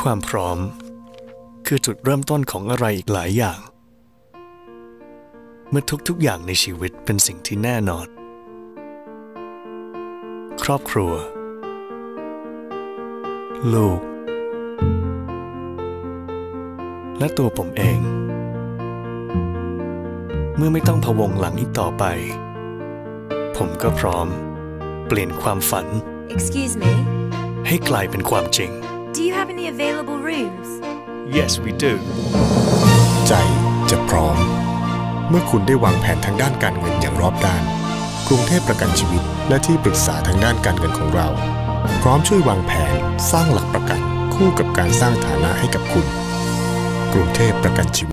ความพร้อม คือจุดเริ่มต้นของอะไรอีกหลายอย่าง เมื่อทุกๆอย่างในชีวิตเป็นสิ่งที่แน่นอน ครอบครัว ลูก และตัวผมเอง เมื่อไม่ต้องพะวงหลังอีกต่อไป ผมก็พร้อม เปลี่ยนความฝัน Excuse me, ให้กลายเป็นความจริง do you have any available rooms? Yes we do ใจจะพร้อม เมื่อคุณได้วางแผนทางด้านการเงินอย่างรอบด้าน กรุงเทพประกันชีวิตและที่ปรึกษาทางด้านการเงินของเรา พร้อมช่วยวางแผนสร้างหลักประกัน คู่กับการสร้างฐานะให้กับคุณ กรุงเทพประกันชีวิต